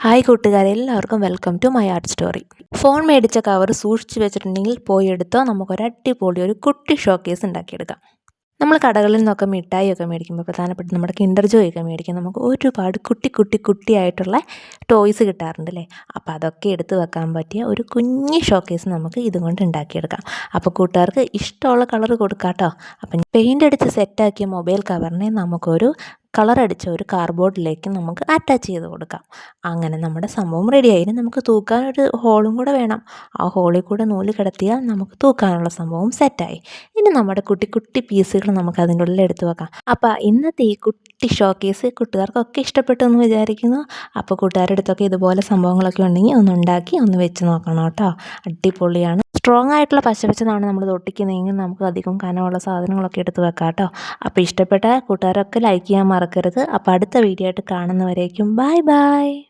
Hi കൂട്ടുകാരെ എല്ലാവർക്കും welcome to my art story phone മേടിച്ച കവർ സൂക്ഷിച്ചു വെച്ചിട്ടുണ്ടെങ്കിൽ പോയി എടുത്തോ നമുക്കൊരു അടിപൊളി ഒരു കുട്ടി ഷോക്കേസ് ഉണ്ടാക്കിയെടുക്കാം. നമ്മൾ കടകളിൽ നിന്നൊക്കെ മിഠായിയൊക്കെ മേടിക്കുമ്പോൾ പ്രധാനപ്പെട്ട നമ്മുടെ കിൻഡർ ജോയൊക്കെ മേടിക്കാൻ നമുക്ക് ഒരുപാട് കുട്ടി കുട്ടി കുട്ടിയായിട്ടുള്ള ടോയ്സ് കിട്ടാറുണ്ട് അല്ലേ? അപ്പോൾ അതൊക്കെ എടുത്ത് വെക്കാൻ പറ്റിയ ഒരു കുഞ്ഞ് ഷോക്കേസ് നമുക്ക് ഇതുകൊണ്ട് ഉണ്ടാക്കിയെടുക്കാം. അപ്പോൾ കൂട്ടുകാർക്ക് ഇഷ്ടമുള്ള കളർ കൊടുക്കാം കേട്ടോ അപ്പം പെയിന്റ് അടിച്ച് സെറ്റാക്കിയ മൊബൈൽ കവറിനെ നമുക്കൊരു കളറടിച്ച ഒരു കാർബോർഡിലേക്ക് നമുക്ക് അറ്റാച്ച് ചെയ്ത് കൊടുക്കാം. അങ്ങനെ നമ്മുടെ സംഭവം റെഡിയായി ഇനി നമുക്ക് തൂക്കാൻ ഒരു ഹോളും കൂടെ വേണം. ആ ഹോളിൽ കൂടെ നൂൽ കിടത്തിയാൽ നമുക്ക് തൂക്കാനുള്ള സംഭവം സെറ്റായി ഇനി നമ്മുടെ കുട്ടി കുട്ടി പീസുകൾ നമുക്ക് അതിന്റെ ഉള്ളിൽ എടുത്തു വെക്കാം. അപ്പോൾ ഇന്നത്തെ ഈ കുട്ടി ഷോക്കേസ് കുട്ടുകാർക്കൊക്കെ ഇഷ്ടപ്പെട്ടു എന്ന് വിചാരിക്കുന്നു. അപ്പോൾ കൂട്ടുകാരുടെ അടുത്തൊക്കെ ഇതുപോലെ സംഭവങ്ങളൊക്കെ ഉണ്ടെങ്കിൽ ഒന്ന് ഉണ്ടാക്കി ഒന്ന് വെച്ച് നോക്കണം കേട്ടോ. അടിപൊളിയാണ്. സ്ട്രോങ് ആയിട്ടുള്ള പശവച്ചതാണ് നമ്മൾ തൊട്ടിക്കുന്നതെങ്കിൽ നമുക്ക് അധികം കനമുള്ള സാധനങ്ങളൊക്കെ എടുത്ത് വെക്കാം കേട്ടോ. അപ്പോൾ ഇഷ്ടപ്പെട്ട കൂട്ടുകാരൊക്കെ ലൈക്ക് ചെയ്യാൻ മറക്കരുത്. അപ്പോൾ അടുത്ത വീഡിയോ ആയിട്ട് കാണുന്നവരേക്കും ബൈ ബൈ